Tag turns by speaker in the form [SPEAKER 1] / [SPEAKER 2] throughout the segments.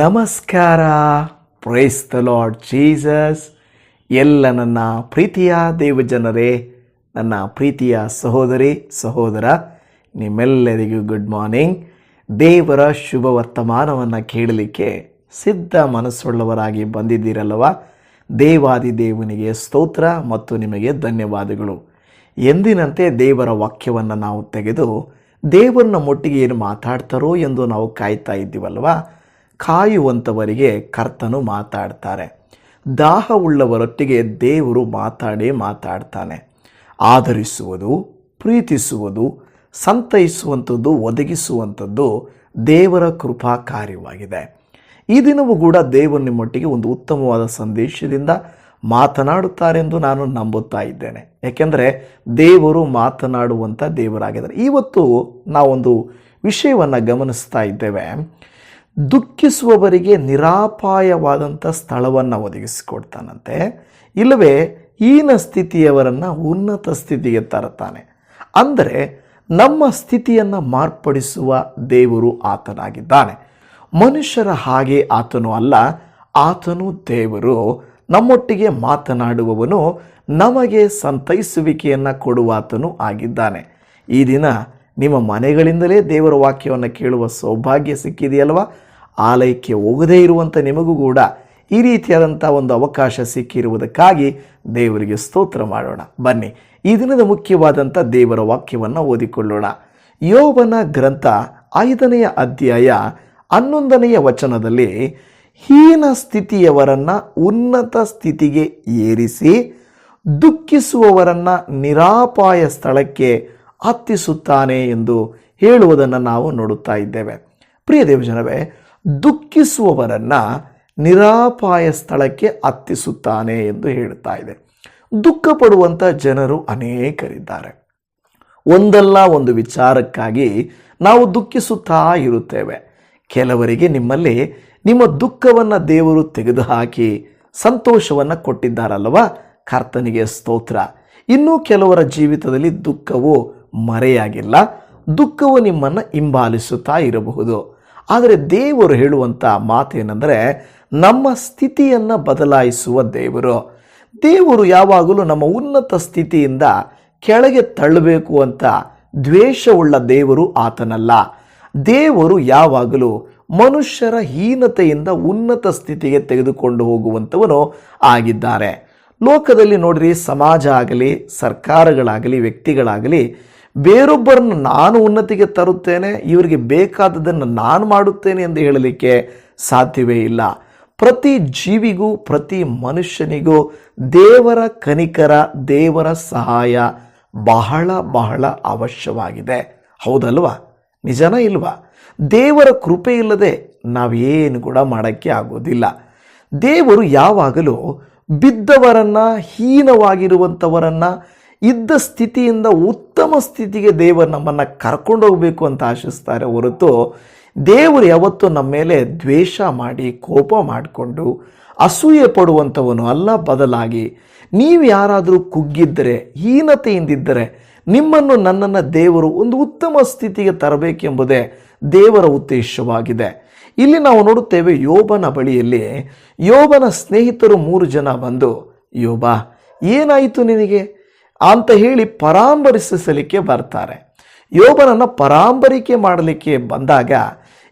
[SPEAKER 1] ನಮಸ್ಕಾರ. Praise the Lord Jesus ಎಲ್ಲ ನನ್ನ ಪ್ರೀತಿಯ ದೇವಜನರೇ ನನ್ನ ಪ್ರೀತಿಯ ಸಹೋದರಿ, ಸಹೋದರ, ನಿಮ್ಮೆಲ್ಲರಿಗೂ ಗುಡ್ ಮಾರ್ನಿಂಗ್ ದೇವರ ಶುಭ ವರ್ತಮಾನವನ್ನು ಕೇಳಲಿಕ್ಕೆ ಸಿದ್ಧ ಮನಸ್ಸುಳ್ಳವರಾಗಿ ಬಂದಿದ್ದೀರಲ್ಲವ? ದೇವಾದಿ ದೇವನಿಗೆ ಸ್ತೋತ್ರ ಮತ್ತು ನಿಮಗೆ ಧನ್ಯವಾದಗಳು. ಎಂದಿನಂತೆ ದೇವರ ವಾಕ್ಯವನ್ನು ನಾವು ತೆಗೆದು ದೇವರನ್ನ ಮೊಟ್ಟಿಗೆ ಏನು ಮಾತಾಡ್ತಾರೋ ಎಂದು ನಾವು ಕಾಯ್ತಾ ಇದ್ದೀವಲ್ವಾ? ಕಾಯುವಂಥವರಿಗೆ ಕರ್ತನು ಮಾತಾಡ್ತಾರೆ. ದಾಹವುಳ್ಳವರೊಟ್ಟಿಗೆ ದೇವರು ಮಾತಾಡೇ ಮಾತಾಡ್ತಾನೆ. ಆಧರಿಸುವುದು, ಪ್ರೀತಿಸುವುದು, ಸಂತೈಸುವಂಥದ್ದು, ಒದಗಿಸುವಂಥದ್ದು ದೇವರ ಕೃಪಾ ಕಾರ್ಯವಾಗಿದೆ ಈ ದಿನವೂ ಕೂಡ ದೇವರು ನಿಮ್ಮೊಟ್ಟಿಗೆ ಒಂದು ಉತ್ತಮವಾದ ಸಂದೇಶದಿಂದ ಮಾತನಾಡುತ್ತಾರೆಂದು ನಾನು ನಂಬುತ್ತಾ ಇದ್ದೇನೆ. ಯಾಕೆಂದರೆ ದೇವರು ಮಾತನಾಡುವಂಥ ದೇವರಾಗಿದ್ದಾರೆ. ಇವತ್ತು ನಾವೊಂದು ವಿಷಯವನ್ನು ಗಮನಿಸ್ತಾ ಇದ್ದೇವೆ. ದುಃಖಿಸುವವರಿಗೆ ನಿರಾಪಾಯವಾದಂಥ ಸ್ಥಳವನ್ನು ಒದಗಿಸಿಕೊಡ್ತಾನಂತೆ. ಇಲ್ಲವೇ ಈನ ಸ್ಥಿತಿಯವರನ್ನು ಉನ್ನತ ಸ್ಥಿತಿಗೆ ತರುತ್ತಾನೆ. ಅಂದರೆ, ನಮ್ಮ ಸ್ಥಿತಿಯನ್ನು ಮಾರ್ಪಡಿಸುವ ದೇವರು ಆತನಾಗಿದ್ದಾನೆ. ಮನುಷ್ಯರ ಹಾಗೆ ಆತನು ಅಲ್ಲ, ಆತನು ದೇವರು. ನಮ್ಮೊಟ್ಟಿಗೆ ಮಾತನಾಡುವವನು ನಮಗೆ ಸಂತೈಸುವಿಕೆಯನ್ನು ಕೊಡುವಾತನು ಆಗಿದ್ದಾನೆ. ಈ ದಿನ ನಿಮ್ಮ ಮನೆಗಳಿಂದಲೇ ದೇವರ ವಾಕ್ಯವನ್ನು ಕೇಳುವ ಸೌಭಾಗ್ಯ ಸಿಕ್ಕಿದೆಯಲ್ವಾ? ಆಲಯಕ್ಕೆ ಹೋಗದೇ ಇರುವಂಥ ನಿಮಗೂ ಕೂಡ ಈ ರೀತಿಯಾದಂಥ ಒಂದು ಅವಕಾಶ ಸಿಕ್ಕಿರುವುದಕ್ಕಾಗಿ ದೇವರಿಗೆ ಸ್ತೋತ್ರ ಮಾಡೋಣ. ಬನ್ನಿ, ಈ ದಿನದ ಮುಖ್ಯವಾದಂಥ ದೇವರ ವಾಕ್ಯವನ್ನು ಓದಿಕೊಳ್ಳೋಣ. ಯೋಬನ ಗ್ರಂಥ ಐದನೆಯ ಅಧ್ಯಾಯ ಹನ್ನೊಂದನೆಯ ವಚನದಲ್ಲಿ, ಹೀನ ಸ್ಥಿತಿಯವರನ್ನು ಉನ್ನತ ಸ್ಥಿತಿಗೆ ಏರಿಸಿ ದುಃಖಿಸುವವರನ್ನು ನಿರಾಪಾಯ ಸ್ಥಳಕ್ಕೆ ಹತ್ತಿಸುತ್ತಾನೆ ಎಂದು ಹೇಳುವುದನ್ನು ನಾವು ನೋಡುತ್ತಾ ಇದ್ದೇವೆ. ಪ್ರಿಯ ದೇವಜನವೇ ದುಃಖಿಸುವವರನ್ನು ನಿರಾಪಾಯ ಸ್ಥಳಕ್ಕೆ ಹತ್ತಿಸುತ್ತಾನೆ ಎಂದು ಹೇಳುತ್ತಾ ಇದೆ. ದುಃಖ ಪಡುವಂಥ ಜನರು ಅನೇಕರಿದ್ದಾರೆ. ಒಂದಲ್ಲ ಒಂದು ವಿಚಾರಕ್ಕಾಗಿ ನಾವು ದುಃಖಿಸುತ್ತಾ ಇರುತ್ತೇವೆ. ಕೆಲವರಿಗೆ ನಿಮ್ಮಲ್ಲಿ ನಿಮ್ಮ ದುಃಖವನ್ನು ದೇವರು ತೆಗೆದುಹಾಕಿ ಸಂತೋಷವನ್ನು ಕೊಟ್ಟಿದ್ದಾರಲ್ವ ಕರ್ತನಿಗೆ ಸ್ತೋತ್ರ. ಇನ್ನೂ ಕೆಲವರ ಜೀವಿತದಲ್ಲಿ ದುಃಖವು ಮರೆಯಾಗಿಲ್ಲ. ದುಃಖವು ನಿಮ್ಮನ್ನು ಹಿಂಬಾಲಿಸುತ್ತಾ ಇರಬಹುದು. ಆದರೆ ದೇವರು ಹೇಳುವಂಥ ಮಾತೇನೆಂದರೆ ನಮ್ಮ ಸ್ಥಿತಿಯನ್ನು ಬದಲಾಯಿಸುವ ದೇವರು. ದೇವರು ಯಾವಾಗಲೂ ನಮ್ಮ ಉನ್ನತ ಸ್ಥಿತಿಯಿಂದ ಕೆಳಗೆ ತಳ್ಳಬೇಕು ಅಂತ ದ್ವೇಷವುಳ್ಳ ದೇವರು ಆತನಲ್ಲ. ದೇವರು ಯಾವಾಗಲೂ ಮನುಷ್ಯರ ಹೀನತೆಯಿಂದ ಉನ್ನತ ಸ್ಥಿತಿಗೆ ತೆಗೆದುಕೊಂಡು ಹೋಗುವಂಥವನು ಆಗಿದ್ದಾರೆ. ಲೋಕದಲ್ಲಿ ನೋಡ್ರಿ ಸಮಾಜ ಆಗಲಿ, ಸರ್ಕಾರಗಳಾಗಲಿ, ವ್ಯಕ್ತಿಗಳಾಗಲಿ ಬೇರೊಬ್ಬರನ್ನು ನಾನು ಉನ್ನತಿಗೆ ತರುತ್ತೇನೆ, ಇವರಿಗೆ ಬೇಕಾದದನ್ನು ನಾನು ಮಾಡುತ್ತೇನೆ ಎಂದು ಹೇಳಲಿಕ್ಕೆ ಸಾಧ್ಯವೇ ಇಲ್ಲ. ಪ್ರತಿ ಜೀವಿಗೂ, ಪ್ರತಿ ಮನುಷ್ಯನಿಗೂ ದೇವರ ಕನಿಕರ, ದೇವರ ಸಹಾಯ ಬಹಳ ಬಹಳ ಅವಶ್ಯವಾಗಿದೆ. ಹೌದಲ್ವಾ? ನಿಜನ ಇಲ್ವಾ? ದೇವರ ಕೃಪೆ ಇಲ್ಲದೆ ನಾವೇನು ಕೂಡ ಮಾಡೋಕ್ಕೆ ಆಗೋದಿಲ್ಲ. ದೇವರು ಯಾವಾಗಲೂ ಬಿದ್ದವರನ್ನು ಹೀನವಾಗಿರುವಂಥವರನ್ನು ಇದ್ದ ಸ್ಥಿತಿಯಿಂದ ಉತ್ತಮ ಸ್ಥಿತಿಗೆ ದೇವರು ನಮ್ಮನ್ನು ಕರ್ಕೊಂಡೋಗ್ಬೇಕು ಅಂತ ಆಶಿಸ್ತಾರೆ ಹೊರತು ದೇವರು ಯಾವತ್ತೂ ನಮ್ಮ ಮೇಲೆ ದ್ವೇಷ ಮಾಡಿ ಕೋಪ ಮಾಡಿಕೊಂಡು ಅಸೂಯೆ ಪಡುವಂಥವನು ಅಲ್ಲ ಬದಲಾಗಿ. ನೀವು ಯಾರಾದರೂ ಕುಗ್ಗಿದ್ದರೆ ಹೀನತೆಯಿಂದಿದ್ದರೆ ನಿಮ್ಮನ್ನು ನನ್ನನ್ನು ದೇವರು ಒಂದು ಉತ್ತಮ ಸ್ಥಿತಿಗೆ ತರಬೇಕೆಂಬುದೇ ದೇವರ ಉದ್ದೇಶವಾಗಿದೆ. ಇಲ್ಲಿ ನಾವು ನೋಡುತ್ತೇವೆ ಯೋಬನ ಬಳಿಯಲ್ಲಿ ಯೋಬನ ಸ್ನೇಹಿತರು ಮೂರು ಜನ ಬಂದು, ಯೋಬ, ಏನಾಯಿತು ನಿನಗೆ? ಅಂತ ಹೇಳಿ ಪರಾಂಬರಿಸಲಿಕ್ಕೆ ಬರ್ತಾರೆ. ಯೋಬನನ್ನು ಪರಾಂಬರಿಕೆ ಮಾಡಲಿಕ್ಕೆ ಬಂದಾಗ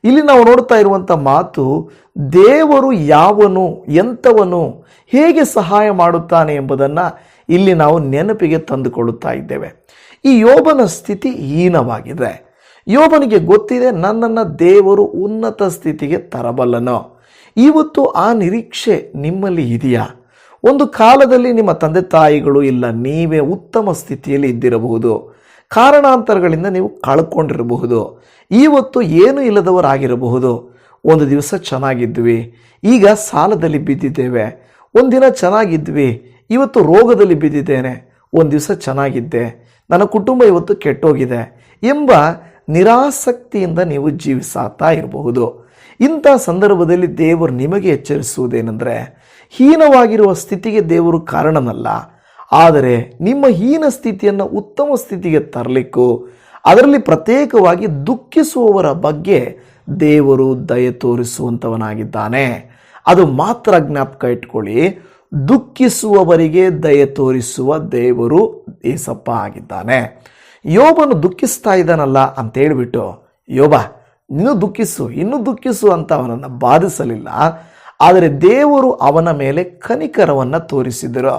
[SPEAKER 1] ಇಲ್ಲಿ ನಾವು ನೋಡ್ತಾ ಇರುವಂಥ ಮಾತು, ದೇವರು ಯಾವನು, ಎಂಥವನು, ಹೇಗೆ ಸಹಾಯ ಮಾಡುತ್ತಾನೆ ಎಂಬುದನ್ನು ಇಲ್ಲಿ ನಾವು ನೆನಪಿಗೆ ತಂದುಕೊಳ್ಳುತ್ತಾ ಇದ್ದೇವೆ. ಈ ಯೋಬನ ಸ್ಥಿತಿ ಹೀನವಾಗಿದೆ. ಯೋಬನಿಗೆ ಗೊತ್ತಿದೆ, ನನ್ನನ್ನು ದೇವರು ಉನ್ನತ ಸ್ಥಿತಿಗೆ ತರಬಲ್ಲನೋ. ಇವತ್ತು ಆ ನಿರೀಕ್ಷೆ ನಿಮ್ಮಲ್ಲಿ ಇದೆಯಾ? ಒಂದು ಕಾಲದಲ್ಲಿ ನಿಮ್ಮ ತಂದೆ ತಾಯಿಗಳು ಇಲ್ಲ, ನೀವೇ ಉತ್ತಮ ಸ್ಥಿತಿಯಲ್ಲಿ ಇದ್ದಿರಬಹುದು. ಕಾರಣಾಂತರಗಳಿಂದ ನೀವು ಕಳ್ಕೊಂಡಿರಬಹುದು. ಇವತ್ತು ಏನು ಇಲ್ಲದವರಾಗಿರಬಹುದು. ಒಂದು ದಿವಸ ಚೆನ್ನಾಗಿದ್ವಿ, ಈಗ ಸಾಲದಲ್ಲಿ ಬಿದ್ದಿದ್ದೇವೆ. ಒಂದಿನ ಚೆನ್ನಾಗಿದ್ವಿ, ಇವತ್ತು ರೋಗದಲ್ಲಿ ಬಿದ್ದಿದ್ದೇನೆ. ಒಂದು ದಿವಸ ಚೆನ್ನಾಗಿದ್ದೆ, ನನ್ನ ಕುಟುಂಬ ಇವತ್ತು ಕೆಟ್ಟೋಗಿದೆ ಎಂಬ ನಿರಾಸಕ್ತಿಯಿಂದ ನೀವು ಜೀವಿಸಾತಾ ಇರಬಹುದು. ಇಂಥ ಸಂದರ್ಭದಲ್ಲಿ ದೇವರು ನಿಮಗೆ ಎಚ್ಚರಿಸುವುದೇನೆಂದರೆ ಹೀನವಾಗಿರುವ ಸ್ಥಿತಿಗೆ ದೇವರು ಕಾರಣನಲ್ಲ. ಆದರೆ ನಿಮ್ಮ ಹೀನ ಸ್ಥಿತಿಯನ್ನು ಉತ್ತಮ ಸ್ಥಿತಿಗೆ ತರಲಿಕ್ಕೂ, ಅದರಲ್ಲಿ ಪ್ರತ್ಯೇಕವಾಗಿ ದುಃಖಿಸುವವರ ಬಗ್ಗೆ ದೇವರು ದಯೆ ತೋರಿಸುವಂಥವನಾಗಿದ್ದಾನೆ ಅದು ಮಾತ್ರ ಜ್ಞಾಪಕ ಇಟ್ಕೊಳ್ಳಿ, ದುಃಖಿಸುವವರಿಗೆ ದಯೆ ತೋರಿಸುವ ದೇವರು ಏಸಪ್ಪ ಆಗಿದ್ದಾನೆ. ಯೋಬನು ದುಃಖಿಸ್ತಾ ಇದ್ದಾನಲ್ಲ ಅಂತ ಹೇಳ್ಬಿಟ್ಟು ಯೋಬ, ನೀನು ದುಃಖಿಸು, ಇನ್ನೂ ದುಃಖಿಸು ಅಂತ ಅವನನ್ನು ಬಾಧಿಸಲಿಲ್ಲ. ಆದರೆ ದೇವರು ಅವನ ಮೇಲೆ ಕನಿಕರವನ್ನು ತೋರಿಸಿದರು.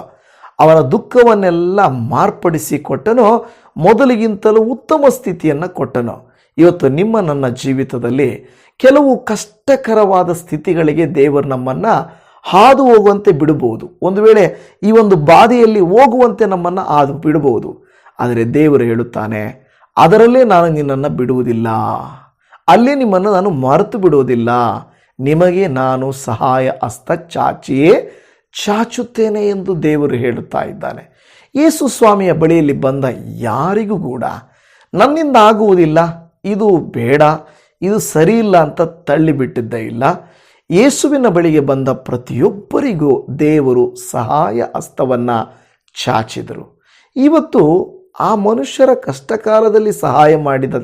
[SPEAKER 1] ಅವನ ದುಃಖವನ್ನೆಲ್ಲ ಮಾರ್ಪಡಿಸಿ ಕೊಟ್ಟನು ಮೊದಲಿಗಿಂತಲೂ ಉತ್ತಮ ಸ್ಥಿತಿಯನ್ನು ಕೊಟ್ಟನು. ಇವತ್ತು ನಿಮ್ಮ ನನ್ನ ಜೀವಿತದಲ್ಲಿ ಕೆಲವು ಕಷ್ಟಕರವಾದ ಸ್ಥಿತಿಗಳಿಗೆ ದೇವರು ನಮ್ಮನ್ನು ಹಾದು ಹೋಗುವಂತೆ ಬಿಡಬಹುದು. ಒಂದು ವೇಳೆ ಈ ಒಂದು ಬಾಧೆಯಲ್ಲಿ ಹೋಗುವಂತೆ ನಮ್ಮನ್ನು ಹಾದು ಬಿಡಬಹುದು. ಆದರೆ ದೇವರು ಹೇಳುತ್ತಾನೆ, ಅದರಲ್ಲೇ ನಾನು ನಿನ್ನನ್ನು ಬಿಡುವುದಿಲ್ಲ. ಅಲ್ಲೇ ನಿಮ್ಮನ್ನು ನಾನು ಮರೆತು ಬಿಡುವುದಿಲ್ಲ. ನಿಮಗೆ ನಾನು ಸಹಾಯ ಹಸ್ತ ಚಾಚಿಯೇ ಚಾಚುತ್ತೇನೆ ಎಂದು ದೇವರು ಹೇಳುತ್ತಾ ಇದ್ದಾನೆ. ಯೇಸು ಸ್ವಾಮಿಯ ಬಳಿಯಲ್ಲಿ ಬಂದ ಯಾರಿಗೂ ಕೂಡ ನನ್ನಿಂದ ಆಗುವುದಿಲ್ಲ, ಇದು ಬೇಡ, ಇದು ಸರಿ ಇಲ್ಲ ಅಂತ ತಳ್ಳಿಬಿಟ್ಟಿದ್ದೇ ಇಲ್ಲ. ಯೇಸುವಿನ ಬಳಿಗೆ ಬಂದ ಪ್ರತಿಯೊಬ್ಬರಿಗೂ ದೇವರು ಸಹಾಯ ಹಸ್ತವನ್ನು ಚಾಚಿದರು. ಇವತ್ತು ಆ ಮನುಷ್ಯರ ಕಷ್ಟಕಾಲದಲ್ಲಿ ಸಹಾಯ ಮಾಡಿದ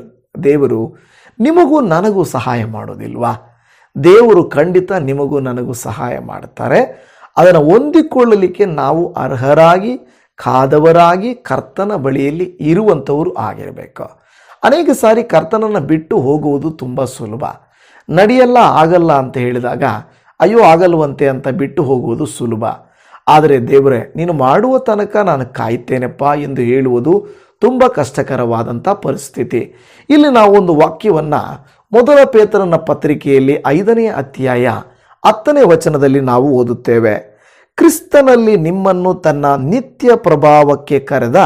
[SPEAKER 1] ದೇವರು ನಿಮಗೂ ನನಗೂ ಸಹಾಯ ಮಾಡೋದಿಲ್ವಾ? ದೇವರು ಖಂಡಿತ ನಿಮಗೂ ನನಗೂ ಸಹಾಯ ಮಾಡ್ತಾರೆ. ಅದನ್ನು ಹೊಂದಿಕೊಳ್ಳಲಿಕ್ಕೆ ನಾವು ಅರ್ಹರಾಗಿ, ಕಾದವರಾಗಿ, ಕರ್ತನ ಬಳಿಯಲ್ಲಿ ಇರುವಂಥವರು ಆಗಿರಬೇಕು. ಅನೇಕ ಸಾರಿ ಕರ್ತನನ್ನು ಬಿಟ್ಟು ಹೋಗುವುದು ತುಂಬ ಸುಲಭ. ನಡೆಯಲ್ಲ ಆಗಲ್ಲ ಅಂತ ಹೇಳಿದಾಗ, ಅಯ್ಯೋ ಆಗಲ್ವಂತೆ ಅಂತ ಬಿಟ್ಟು ಹೋಗುವುದು ಸುಲಭ. ಆದರೆ ದೇವರೇ, ನೀನು ಮಾಡುವ ತನಕ ನಾನು ಕಾಯ್ತೇನೆಪ್ಪ ಎಂದು ಹೇಳುವುದು ತುಂಬ ಕಷ್ಟಕರವಾದಂಥ ಪರಿಸ್ಥಿತಿ. ಇಲ್ಲಿ ನಾವು ಒಂದು ವಾಕ್ಯವನ್ನು ಮೊದಲ ಪೇತ್ರನ ಪತ್ರಿಕೆಯಲ್ಲಿ ಐದನೇ ಅಧ್ಯಾಯ ಹತ್ತನೇ ವಚನದಲ್ಲಿ ನಾವು ಓದುತ್ತೇವೆ, ಕ್ರಿಸ್ತನಲ್ಲಿ ನಿಮ್ಮನ್ನು ತನ್ನ ನಿತ್ಯ ಪ್ರಭಾವಕ್ಕೆ ಕರೆದ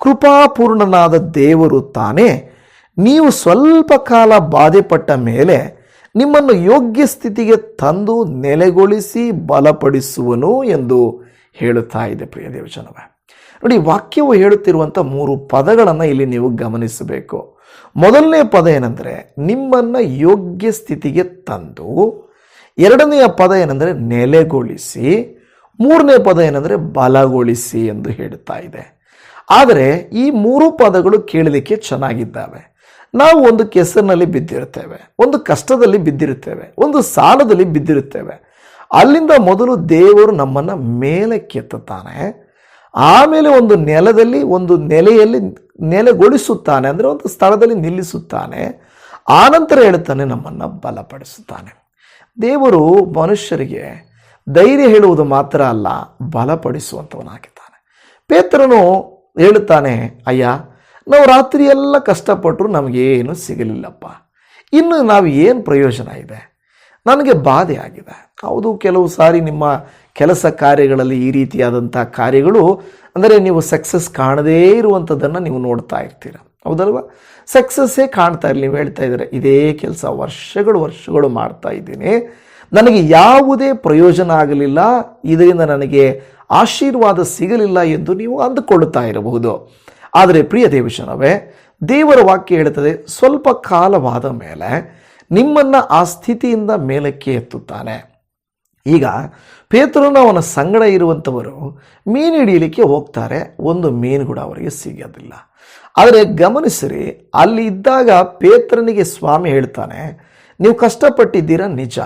[SPEAKER 1] ಕೃಪಾಪೂರ್ಣನಾದ ದೇವರು ತಾನೇ. ನೀವು ಸ್ವಲ್ಪ ಕಾಲ ಬಾಧೆಪಟ್ಟ ಮೇಲೆ ನಿಮ್ಮನ್ನು ಯೋಗ್ಯ ಸ್ಥಿತಿಗೆ ತಂದು ನೆಲೆಗೊಳಿಸಿ ಬಲಪಡಿಸುವನು ಎಂದು ಹೇಳುತ್ತಾ ಇದೆ, ಪ್ರಿಯ ದೇವಜನವೇ. ನೋಡಿ, ವಾಕ್ಯವು ಹೇಳುತ್ತಿರುವಂಥ ಮೂರು ಪದಗಳನ್ನು ಇಲ್ಲಿ ನೀವು ಗಮನಿಸಬೇಕು. ಮೊದಲನೇ ಪದ ಏನಂದರೆ, ನಿಮ್ಮನ್ನು ಯೋಗ್ಯ ಸ್ಥಿತಿಗೆ ತಂದು, ಎರಡನೆಯ ಪದ ಏನಂದರೆ, ನೆಲೆಗೊಳಿಸಿ, ಮೂರನೇ ಪದ ಏನಂದರೆ, ಬಲಗೊಳಿಸಿ ಎಂದು ಹೇಳುತ್ತಾ ಇದೆ. ಆದರೆ, ಈ ಮೂರು ಪದಗಳು ಕೇಳಲಿಕ್ಕೆ ಚೆನ್ನಾಗಿದ್ದಾವೆ. ನಾವು ಒಂದು ಕೆಸರಿನಲ್ಲಿ ಬಿದ್ದಿರುತ್ತೇವೆ ಒಂದು ಕಷ್ಟದಲ್ಲಿ ಬಿದ್ದಿರುತ್ತೇವೆ ಒಂದು ಸಾಲದಲ್ಲಿ ಬಿದ್ದಿರುತ್ತೇವೆ ಅಲ್ಲಿಂದ ಮೊದಲು ದೇವರು ನಮ್ಮನ್ನು ಮೇಲೆ ಕೆತ್ತುತ್ತಾನೆ ಆಮೇಲೆ ಒಂದು ನೆಲದಲ್ಲಿ, ಒಂದು ನೆಲೆಯಲ್ಲಿ ನೆಲೆಗೊಳಿಸುತ್ತಾನೆ ಅಂದರೆ ಒಂದು ಸ್ಥಳದಲ್ಲಿ ನಿಲ್ಲಿಸುತ್ತಾನೆ. ಆನಂತರ ಹೇಳುತ್ತಾನೆ ನಮ್ಮನ್ನು ಬಲಪಡಿಸುತ್ತಾನೆ. ದೇವರು ಮನುಷ್ಯರಿಗೆ ಧೈರ್ಯ ಹೇಳುವುದು ಮಾತ್ರ ಅಲ್ಲ, ಬಲಪಡಿಸುವಂಥವನಾಗಿದ್ದಾನೆ. ಪೇತ್ರನು ಹೇಳುತ್ತಾನೆ ಅಯ್ಯ, ನಾವು ರಾತ್ರಿ ಎಲ್ಲ ಕಷ್ಟಪಟ್ಟರು ನಮಗೇನು ಸಿಗಲಿಲ್ಲಪ್ಪ. ಇನ್ನು ನಾವು ಏನು ಪ್ರಯೋಜನ ಇದೆ? ನನಗೆ ಬಾಧೆ ಆಗಿದೆ ಹೌದು, ಕೆಲವು ಸಾರಿ ನಿಮ್ಮ ಕೆಲಸ ಕಾರ್ಯಗಳಲ್ಲಿ ಈ ರೀತಿಯಾದಂಥ ಕಾರ್ಯಗಳು, ಅಂದರೆ ನೀವು ಸಕ್ಸಸ್ ಕಾಣದೇ ಇರುವಂಥದ್ದನ್ನು ನೀವು ನೋಡ್ತಾ ಇರ್ತೀರ. ಹೌದಲ್ವಾ? ಸಕ್ಸಸ್ಸೇ ಕಾಣ್ತಾ ಇರಲಿ. ನೀವು ಹೇಳ್ತಾ ಇದ್ದಾರೆ, ಇದೇ ಕೆಲಸ ವರ್ಷಗಳು ವರ್ಷಗಳು ಮಾಡ್ತಾ ಇದ್ದೀನಿ. ನನಗೆ ಯಾವುದೇ ಪ್ರಯೋಜನ ಆಗಲಿಲ್ಲ. ಇದರಿಂದ ನನಗೆ ಆಶೀರ್ವಾದ ಸಿಗಲಿಲ್ಲ ಎಂದು ನೀವು ಅಂದುಕೊಳ್ಳುತ್ತಾ ಇರಬಹುದು. ಆದರೆ ಪ್ರಿಯ ದೇವಶನವೇ ದೇವರ ವಾಕ್ಯ ಹೇಳುತ್ತದೆ, ಸ್ವಲ್ಪ ಕಾಲವಾದ ಮೇಲೆ ನಿಮ್ಮನ್ನು ಆ ಸ್ಥಿತಿಯಿಂದ ಮೇಲಕ್ಕೆ ಎತ್ತುತ್ತಾನೆ. ಈಗ ಪೇತ್ರನು ಅವನ ಸಂಗಡ ಇರುವಂಥವರು ಮೀನು ಹಿಡಿಯಲಿಕ್ಕೆ ಹೋಗ್ತಾರೆ. ಒಂದು ಮೀನು ಕೂಡ ಅವರಿಗೆ ಸಿಗೋದಿಲ್ಲ. ಆದರೆ ಗಮನಿಸಿರಿ, ಅಲ್ಲಿ ಇದ್ದಾಗ ಪೇತ್ರನಿಗೆ ಸ್ವಾಮಿ ಹೇಳ್ತಾನೆ, ನೀವು ಕಷ್ಟಪಟ್ಟಿದ್ದೀರಾ? ನಿಜ.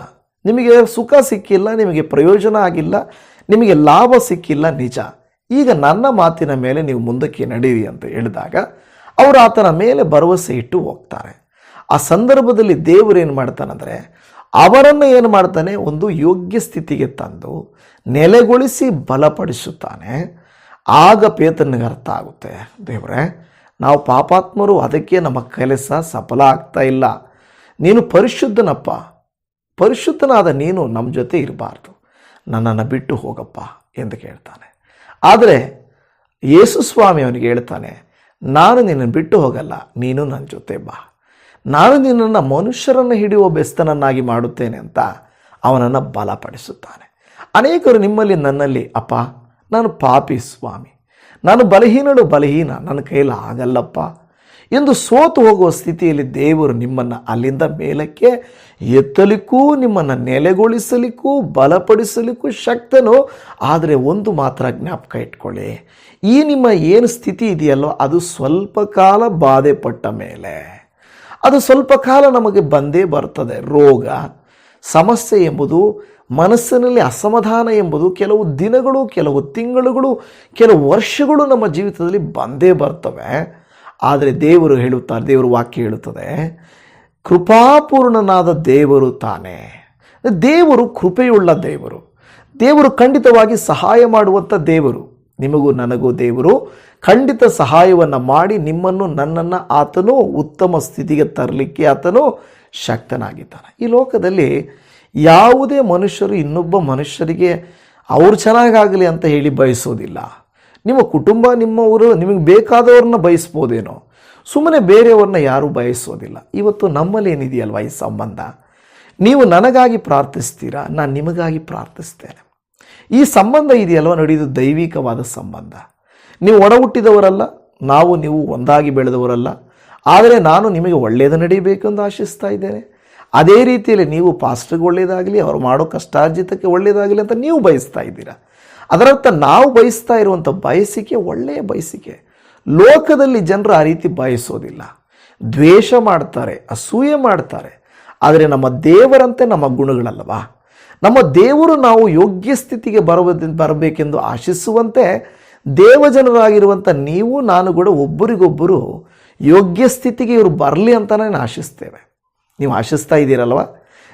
[SPEAKER 1] ನಿಮಗೆ ಸುಖ ಸಿಕ್ಕಿಲ್ಲ, ನಿಮಗೆ ಪ್ರಯೋಜನ ಆಗಿಲ್ಲ, ನಿಮಗೆ ಲಾಭ ಸಿಕ್ಕಿಲ್ಲ, ನಿಜ. ಈಗ ನನ್ನ ಮಾತಿನ ಮೇಲೆ ನೀವು ಮುಂದಕ್ಕೆ ನಡೀರಿ ಅಂತ ಹೇಳಿದಾಗ ಅವರು ಆತನ ಮೇಲೆ ಭರವಸೆ ಇಟ್ಟು ಹೋಗ್ತಾರೆ. ಆ ಸಂದರ್ಭದಲ್ಲಿ ದೇವರು ಏನು ಮಾಡ್ತಾನಂದರೆ ಅವರನ್ನು ಏನು ಮಾಡ್ತಾನೆ? ಒಂದು ಯೋಗ್ಯ ಸ್ಥಿತಿಗೆ ತಂದು ನೆಲೆಗೊಳಿಸಿ ಬಲಪಡಿಸುತ್ತಾನೆ. ಆಗ ಪೇತನಿಗೆ ಅರ್ಥ ಆಗುತ್ತೆ. ದೇವರೇ, ನಾವು ಪಾಪಾತ್ಮರು, ಅದಕ್ಕೆ ನಮ್ಮ ಕೆಲಸ ಸಫಲ ಆಗ್ತಾ ಇಲ್ಲ. ನೀನು ಪರಿಶುದ್ಧನಪ್ಪ. ಪರಿಶುದ್ಧನಾದ ನೀನು ನಮ್ಮ ಜೊತೆ ಇರಬಾರ್ದು. ನನ್ನನ್ನು ಬಿಟ್ಟು ಹೋಗಪ್ಪ ಎಂದು ಕೇಳ್ತಾನೆ. ಆದರೆ ಯೇಸು ಸ್ವಾಮಿ ಅವನಿಗೆ ಹೇಳ್ತಾನೆ, ನಾನು ನಿನ್ನನ್ನು ಬಿಟ್ಟು ಹೋಗಲ್ಲ, ನೀನು ನನ್ನ ಜೊತೆ ಬಾ. ನಾನು ನಿನ್ನನ್ನು ಮನುಷ್ಯರನ್ನು ಹಿಡಿಯುವ ಬೆಸ್ತನನ್ನಾಗಿ ಮಾಡುತ್ತೇನೆ ಅಂತ ಅವನನ್ನು ಬಲಪಡಿಸುತ್ತಾನೆ. ಅನೇಕರು ನಿಮ್ಮಲ್ಲಿ ನನ್ನಲ್ಲಿ, ಅಪ್ಪ, ನಾನು ಪಾಪಿ ಸ್ವಾಮಿ. ನಾನು ಬಲಹೀನಳು ಬಲಹೀನ. ನನ್ನ ಕೈಯಲ್ಲಿ ಆಗಲ್ಲಪ್ಪ. ಎಂದು ಸೋತು ಹೋಗುವ ಸ್ಥಿತಿಯಲ್ಲಿ ದೇವರು ನಿಮ್ಮನ್ನು ಅಲ್ಲಿಂದ ಮೇಲಕ್ಕೆ ಎತ್ತಲಿಕ್ಕೂ, ನಿಮ್ಮನ್ನು ನೆಲೆಗೊಳಿಸಲಿಕ್ಕೂ, ಬಲಪಡಿಸಲಿಕ್ಕೂ ಶಕ್ತನು. ಆದರೆ ಒಂದು ಮಾತ್ರ ಜ್ಞಾಪಕ ಇಟ್ಕೊಳ್ಳಿ. ಈ ನಿಮ್ಮ ಏನು ಸ್ಥಿತಿ ಇದೆಯಲ್ಲೋ ಅದು ಸ್ವಲ್ಪ ಕಾಲ ಬಾಧೆ ಪಟ್ಟ ಮೇಲೆ. ಅದು ಸ್ವಲ್ಪ ಕಾಲ ನಮಗೆ ಬಂದೇ ಬರ್ತದೆ. ರೋಗ, ಸಮಸ್ಯೆ ಎಂಬುದು ಮನಸ್ಸಿನಲ್ಲಿ ಅಸಮಾಧಾನ ಎಂಬುದು ಕೆಲವು ದಿನಗಳು, ಕೆಲವು ತಿಂಗಳುಗಳು, ಕೆಲವು ವರ್ಷಗಳು ನಮ್ಮ ಜೀವಿತದಲ್ಲಿ ಬಂದೇ ಬರ್ತವೆ. ಆದರೆ ದೇವರು ಹೇಳುತ್ತಾರೆ, ದೇವರು ವಾಕ್ಯ ಹೇಳುತ್ತದೆ, ಕೃಪಾಪೂರ್ಣನಾದ ದೇವರು ತಾನೇ. ದೇವರು ಕೃಪೆಯುಳ್ಳ ದೇವರು. ದೇವರು ಖಂಡಿತವಾಗಿ ಸಹಾಯ ಮಾಡುವಂಥ ದೇವರು. ನಿಮಗೂ ನನಗೂ ದೇವರು ಖಂಡಿತ ಸಹಾಯವನ್ನು ಮಾಡಿ ನಿಮ್ಮನ್ನು ನನ್ನನ್ನು ಆತನು ಉತ್ತಮ ಸ್ಥಿತಿಗೆ ತರಲಿಕ್ಕೆ ಆತನು ಶಕ್ತನಾಗಿದ್ದಾನೆ. ಈ ಲೋಕದಲ್ಲಿ ಯಾವುದೇ ಮನುಷ್ಯರು ಇನ್ನೊಬ್ಬ ಮನುಷ್ಯರಿಗೆ ಅವ್ರು ಚೆನ್ನಾಗಾಗಲಿ ಅಂತ ಹೇಳಿ ಬಯಸೋದಿಲ್ಲ. ನಿಮ್ಮ ಕುಟುಂಬ ನಿಮ್ಮವರು ನಿಮಗೆ ಬೇಕಾದವ್ರನ್ನ ಬಯಸ್ಬೋದೇನೋ, ಸುಮ್ಮನೆ ಬೇರೆಯವ್ರನ್ನ ಯಾರೂ ಬಯಸೋದಿಲ್ಲ. ಇವತ್ತು ನಮ್ಮಲ್ಲಿ ಏನಿದೆಯಲ್ವ ಈ ಸಂಬಂಧ? ನೀವು ನನಗಾಗಿ ಪ್ರಾರ್ಥಿಸ್ತೀರಾ? ನಾನು ನಿಮಗಾಗಿ ಪ್ರಾರ್ಥಿಸ್ತೇನೆ. ಈ ಸಂಬಂಧ ಇದೆಯಲ್ವ? ನಡೆಯುವುದು ದೈವಿಕವಾದ ಸಂಬಂಧ. ನೀವು ಒಡ ಹುಟ್ಟಿದವರಲ್ಲ ನಾವು ನೀವು ಒಂದಾಗಿ ಬೆಳೆದವರಲ್ಲ. ಆದರೆ ನಾನು ನಿಮಗೆ ಒಳ್ಳೆಯದು ನಡೀಬೇಕೆಂದು ಆಶಿಸ್ತಾ ಇದ್ದೇನೆ. ಅದೇ ರೀತಿಯಲ್ಲಿ ನೀವು ಪಾಸ್ಟ್ರಿಗೆ ಒಳ್ಳೆಯದಾಗಲಿ, ಅವರು ಮಾಡೋ ಕಷ್ಟಾರ್ಜಿತಕ್ಕೆ ಒಳ್ಳೆಯದಾಗಲಿ ಅಂತ ನೀವು ಬಯಸ್ತಾ ಇದ್ದೀರಾ? ಅದರರ್ಥ ನಾವು ಬಯಸ್ತಾ ಇರುವಂಥ ಬಯಸಿಕೆ ಒಳ್ಳೆಯ ಬಯಸಿಕೆ. ಲೋಕದಲ್ಲಿ ಜನರು ಆ ರೀತಿ ಬಯಸೋದಿಲ್ಲ. ದ್ವೇಷ ಮಾಡ್ತಾರೆ, ಅಸೂಯೆ ಮಾಡ್ತಾರೆ. ಆದರೆ ನಮ್ಮ ದೇವರಂತೆ ನಮ್ಮ ಗುಣಗಳಲ್ಲವಾ ನಮ್ಮ ದೇವರು ನಾವು ಯೋಗ್ಯ ಸ್ಥಿತಿಗೆ ಬರುವ ಬರಬೇಕೆಂದು ಆಶಿಸುವಂತೆ ದೇವಜನರಾಗಿರುವಂಥ ನೀವು, ನಾನು ಕೂಡ ಒಬ್ಬರಿಗೊಬ್ಬರು ಯೋಗ್ಯ ಸ್ಥಿತಿಗೆ ಇವರು ಬರಲಿ ಅಂತ ನಾನು ಆಶಿಸ್ತೇವೆ ನೀವು ಆಶಿಸ್ತಾ ಇದ್ದೀರಲ್ವ?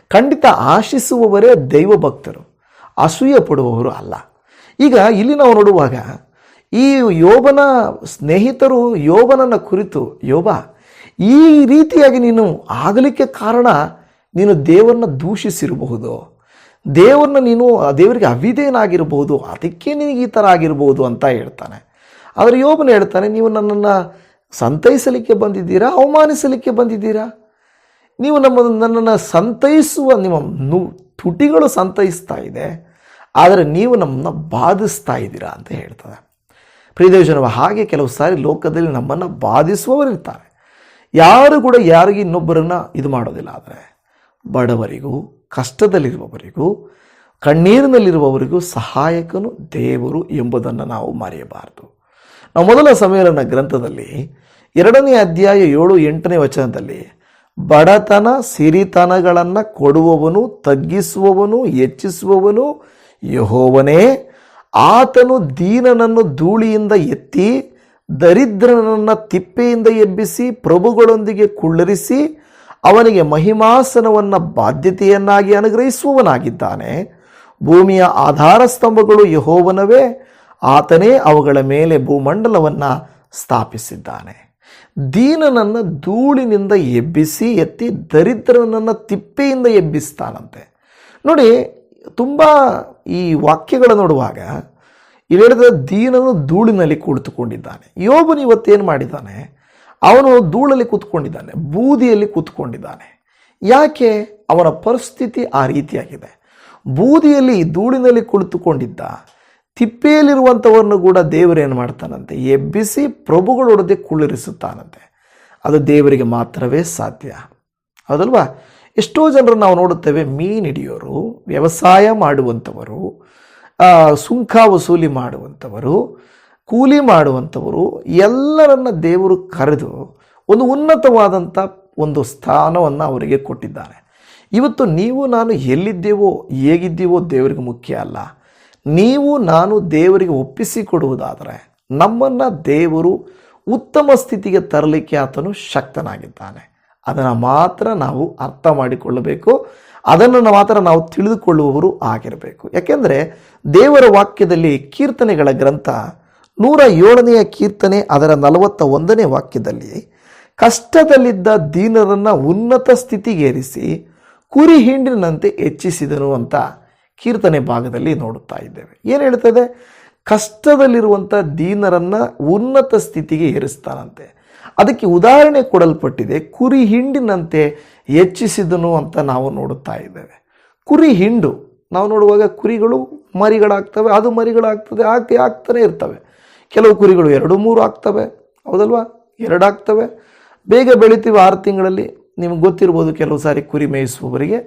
[SPEAKER 1] ಖಂಡಿತ ಆಶಿಸುವವರೇ ದೈವ ಭಕ್ತರು ಅಸೂಯ ಪಡುವವರು ಅಲ್ಲ. ಈಗ ಇಲ್ಲಿ ನಾವು ನೋಡುವಾಗ ಈ ಯೋಬನ ಸ್ನೇಹಿತರು, ಯೋಬನನ್ನ ಕುರಿತು, ಯೋಬ, ಈ ರೀತಿಯಾಗಿ ನೀನು ಆಗಲಿಕ್ಕೆ ಕಾರಣ ನೀನು ದೇವರನ್ನ ದೂಷಿಸಿರಬಹುದು. ದೇವರನ್ನ ನೀನು ದೇವರಿಗೆ ಅವಿದೇನಾಗಿರ್ಬೋದು ಅದಕ್ಕೆ ನಿನಗೆ ಈ ಥರ ಆಗಿರ್ಬೋದು ಅಂತ ಹೇಳ್ತಾನೆ. ಆದರೆ ಯೋಬನ ಹೇಳ್ತಾನೆ, ನೀವು ನನ್ನನ್ನು ಸಂತೈಸಲಿಕ್ಕೆ ಬಂದಿದ್ದೀರಾ, ಅವಮಾನಿಸಲಿಕ್ಕೆ ಬಂದಿದ್ದೀರಾ? ನೀವು ನಮ್ಮ, ನನ್ನನ್ನು ಸಂತೈಸುವ, ನಿಮ್ಮ ನು, ತುಟಿಗಳು ಸಂತೈಸ್ತಾ ಇದೆ, ಆದರೆ ನೀವು ನಮ್ಮನ್ನು ಬಾಧಿಸ್ತಾ ಇದ್ದೀರಾ ಅಂತ ಹೇಳ್ತದೆ. ಪ್ರಿಯದೇವಜನವ ಹಾಗೆ ಕೆಲವು ಸಾರಿ ಲೋಕದಲ್ಲಿ ನಮ್ಮನ್ನು ಬಾಧಿಸುವವರು ಇರ್ತಾರೆ ಯಾರು ಕೂಡ ಯಾರಿಗೂ ಇನ್ನೊಬ್ಬರನ್ನು ಇದು ಮಾಡೋದಿಲ್ಲ, ಆದರೆ ಬಡವರಿಗೂ ಕಷ್ಟದಲ್ಲಿರುವವರಿಗೂ, ಕಣ್ಣೀರಿನಲ್ಲಿರುವವರಿಗೂ ಸಹಾಯಕನು ದೇವರು ಎಂಬುದನ್ನು ನಾವು ಮರೆಯಬಾರದು. ನಾವು ಮೊದಲ ಸಮ್ಮೇಳನ ಗ್ರಂಥದಲ್ಲಿ ಎರಡನೇ ಅಧ್ಯಾಯ ಏಳು ಎಂಟನೇ ವಚನದಲ್ಲಿ ಬಡತನ ಸಿರಿತನಗಳನ್ನು ಕೊಡುವವನು, ತಗ್ಗಿಸುವವನು, ಹೆಚ್ಚಿಸುವವನು, ಯಹೋವನೇ, ಆತನು ದೀನನನ್ನು ಧೂಳಿಯಿಂದ ಎತ್ತಿ, ದರಿದ್ರನನ್ನು ತಿಪ್ಪೆಯಿಂದ ಎಬ್ಬಿಸಿ, ಪ್ರಭುಗಳೊಂದಿಗೆ ಕುಳ್ಳರಿಸಿ ಅವನಿಗೆ ಮಹಿಮಾಸನವನ್ನು ಬಾಧ್ಯತೆಯನ್ನಾಗಿ ಅನುಗ್ರಹಿಸುವವನಾಗಿದ್ದಾನೆ. ಭೂಮಿಯ ಆಧಾರ ಸ್ತಂಭಗಳು ಯಹೋವನವೇ, ಆತನೇ ಅವುಗಳ ಮೇಲೆ ಭೂಮಂಡಲವನ್ನು ಸ್ಥಾಪಿಸಿದ್ದಾನೆ. ದೀನನನ್ನು ಧೂಳಿನಿಂದ ಎಬ್ಬಿಸಿ, ಎತ್ತಿ ದರಿದ್ರನನ್ನು ತಿಪ್ಪೆಯಿಂದ ಎಬ್ಬಿಸ್ತಾನಂತೆ. ನೋಡಿ, ತುಂಬ ಈ ವಾಕ್ಯಗಳ ನೋಡುವಾಗ ಇಲ್ಲಿ ಹೇಳಿದ ದೀನನು ಧೂಳಿನಲ್ಲಿ ಕುಳಿತುಕೊಂಡಿದ್ದಾನೆ. ಯೋಬನು ಇವತ್ತೇನು ಮಾಡಿದ್ದಾನೆ? ಅವನು ಧೂಳಲ್ಲಿ ಕೂತ್ಕೊಂಡಿದ್ದಾನೆ, ಬೂದಿಯಲ್ಲಿ ಕೂತ್ಕೊಂಡಿದ್ದಾನೆ. ಯಾಕೆ? ಅವನ ಪರಿಸ್ಥಿತಿ ಆ ರೀತಿಯಾಗಿದೆ. ಬೂದಿಯಲ್ಲಿ ಧೂಳಿನಲ್ಲಿ ಕುಳಿತುಕೊಂಡಿದ್ದ ತಿಪ್ಪೆಯಲ್ಲಿರುವಂಥವರನ್ನು ಕೂಡ ದೇವರೇನು ಮಾಡ್ತಾನಂತೆ? ಎಬ್ಬಿಸಿ ಪ್ರಭುಗಳೊಡದೆ ಕುಳ್ಳಿರಿಸುತ್ತಾನಂತೆ. ಅದು ದೇವರಿಗೆ ಮಾತ್ರವೇ ಸಾಧ್ಯ. ಹೌದಲ್ವಾ? ಎಷ್ಟೋ ಜನರು ನಾವು ನೋಡುತ್ತೇವೆ ಮೀನು ಹಿಡಿಯೋರು ವ್ಯವಸಾಯ ಮಾಡುವಂಥವರು ಸುಂಕ ವಸೂಲಿ ಮಾಡುವಂಥವರು ಕೂಲಿ ಮಾಡುವಂಥವರು ಎಲ್ಲರನ್ನ ದೇವರು ಕರೆದು ಒಂದು ಉನ್ನತವಾದಂಥ ಒಂದು ಸ್ಥಾನವನ್ನು ಅವರಿಗೆ ಕೊಟ್ಟಿದ್ದಾರೆ. ಇವತ್ತು ನೀವು ನಾನು ಎಲ್ಲಿದ್ದೇವೋ, ಹೇಗಿದ್ದೀವೋ ದೇವರಿಗೆ ಮುಖ್ಯ ಅಲ್ಲ. ನೀವು ನಾನು ದೇವರಿಗೆ ಒಪ್ಪಿಸಿಕೊಡುವುದಾದರೆ ನಮ್ಮನ್ನು ದೇವರು ಉತ್ತಮ ಸ್ಥಿತಿಗೆ ತರಲಿಕ್ಕೆ ಆತನು ಶಕ್ತನಾಗಿದ್ದಾನೆ. ಅದನ್ನು ಮಾತ್ರ ನಾವು ಅರ್ಥ ಮಾಡಿಕೊಳ್ಳಬೇಕು. ಅದನ್ನು ಮಾತ್ರ ನಾವು ತಿಳಿದುಕೊಳ್ಳುವವರು ಆಗಿರಬೇಕು. ಯಾಕೆಂದರೆ ದೇವರ ವಾಕ್ಯದಲ್ಲಿ ಕೀರ್ತನೆಗಳ ಗ್ರಂಥ ನೂರ ಏಳನೆಯ ಕೀರ್ತನೆ ಅದರ ನಲವತ್ತ ಒಂದನೇ ವಾಕ್ಯದಲ್ಲಿ, ಕಷ್ಟದಲ್ಲಿದ್ದ ದೀನರನ್ನು ಉನ್ನತ ಸ್ಥಿತಿಗೇರಿಸಿ ಕುರಿ ಹಿಂಡಿನಂತೆ ಹೆಚ್ಚಿಸಿದನು ಅಂತ ಕೀರ್ತನೆ ಭಾಗದಲ್ಲಿ ನೋಡುತ್ತಾ ಇದ್ದೇವೆ. ಏನು ಹೇಳ್ತದೆ ಕಷ್ಟದಲ್ಲಿರುವಂಥ ದೀನರನ್ನು ಉನ್ನತ ಸ್ಥಿತಿಗೆ ಏರಿಸ್ತಾನಂತೆ. ಅದಕ್ಕೆ ಉದಾಹರಣೆ ಕೊಡಲ್ಪಟ್ಟಿದೆ, ಕುರಿ ಹಿಂಡಿನಂತೆ ಹೆಚ್ಚಿಸಿದನು ಅಂತ ನಾವು ನೋಡುತ್ತಾ ಇದ್ದೇವೆ. ಕುರಿ ಹಿಂಡು, ನಾವು ನೋಡುವಾಗ ಕುರಿಗಳು ಮರಿಗಳಾಗ್ತವೆ, ಅದು ಮರಿಗಳಾಗ್ತದೆ ಹಾಕಿ ಆಗ್ತಾನೆ ಇರ್ತವೆ. ಕೆಲವು ಕುರಿಗಳು ಎರಡು ಮೂರು ಆಗ್ತವೆ. ಹೌದಲ್ವಾ? ಎರಡಾಗ್ತವೆ ಬೇಗ ಬೆಳಿತೀವಿ ಆರು ತಿಂಗಳಲ್ಲಿ. ನಿಮ್ಗೆ ಗೊತ್ತಿರ್ಬೋದು ಕೆಲವು ಸಾರಿ ಕುರಿ ಮೇಯಿಸುವವರಿಗೆ.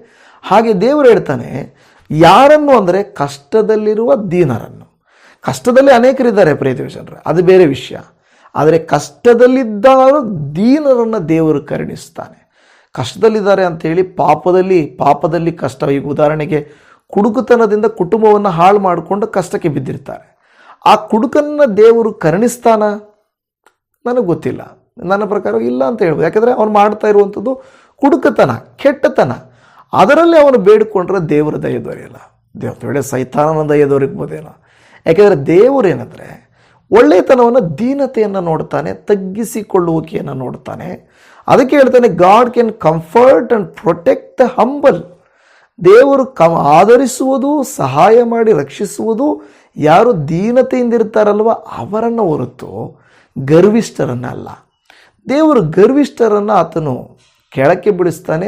[SPEAKER 1] ಹಾಗೆ ದೇವರು ಹೇಳ್ತಾನೆ, ಯಾರನ್ನು ಅಂದರೆ ಕಷ್ಟದಲ್ಲಿರುವ ದೀನರನ್ನು. ಕಷ್ಟದಲ್ಲಿ ಅನೇಕರಿದ್ದಾರೆ ಪ್ರೀತಿ ಜನರು ಅದು ಬೇರೆ ವಿಷಯ. ಆದರೆ ಕಷ್ಟದಲ್ಲಿದ್ದಾರು ದೀನರನ್ನು ದೇವರು ಕರುಣಿಸ್ತಾನೆ. ಕಷ್ಟದಲ್ಲಿದ್ದಾರೆ ಅಂಥೇಳಿ ಪಾಪದಲ್ಲಿ ಪಾಪದಲ್ಲಿ ಕಷ್ಟ. ಈಗ ಉದಾಹರಣೆಗೆ ಕುಡುಕುತನದಿಂದ ಕುಟುಂಬವನ್ನು ಹಾಳು ಮಾಡಿಕೊಂಡು ಕಷ್ಟಕ್ಕೆ ಬಿದ್ದಿರ್ತಾರೆ. ಆ ಕುಡುಕನ್ನ ದೇವರು ಕರುಣಿಸ್ತಾನ? ನನಗೆ ಗೊತ್ತಿಲ್ಲ. ನನ್ನ ಪ್ರಕಾರ ಇಲ್ಲ ಅಂತ ಹೇಳ್ಬೋದು. ಯಾಕಂದರೆ ಅವನು ಮಾಡ್ತಾ ಇರುವಂಥದ್ದು ಕುಡುಕತನ, ಕೆಟ್ಟತನ. ಅದರಲ್ಲಿ ಅವನು ಬೇಡಿಕೊಂಡ್ರೆ ದೇವರ ದಯ ದೊರೆಯಲ್ಲ. ದೇವ್ರ ವೇಳೆ ಸೈತಾನನ ದಯ ದೊರಕ್ಬೋದೇನ. ಯಾಕೆಂದರೆ ದೇವರು ಏನಂದರೆ ಒಳ್ಳೆಯತನವನ್ನು ದೀನತೆಯನ್ನು ನೋಡ್ತಾನೆ, ತಗ್ಗಿಸಿಕೊಳ್ಳುವಿಕೆಯನ್ನು ನೋಡ್ತಾನೆ. ಅದಕ್ಕೆ ಹೇಳ್ತಾನೆ God can comfort and protect the humble ದೇವರು ಕ ಆಧರಿಸುವುದು, ಸಹಾಯ ಮಾಡಿ ರಕ್ಷಿಸುವುದು ಯಾರು ದೀನತೆಯಿಂದ ಇರ್ತಾರಲ್ವ ಅವರನ್ನು ಹೊರತು ಗರ್ವಿಷ್ಠರನ್ನು ಅಲ್ಲ ದೇವರು ಗರ್ವಿಷ್ಠರನ್ನು ಆತನು ಕೆಳಕ್ಕೆ ಬಿಡಿಸ್ತಾನೆ,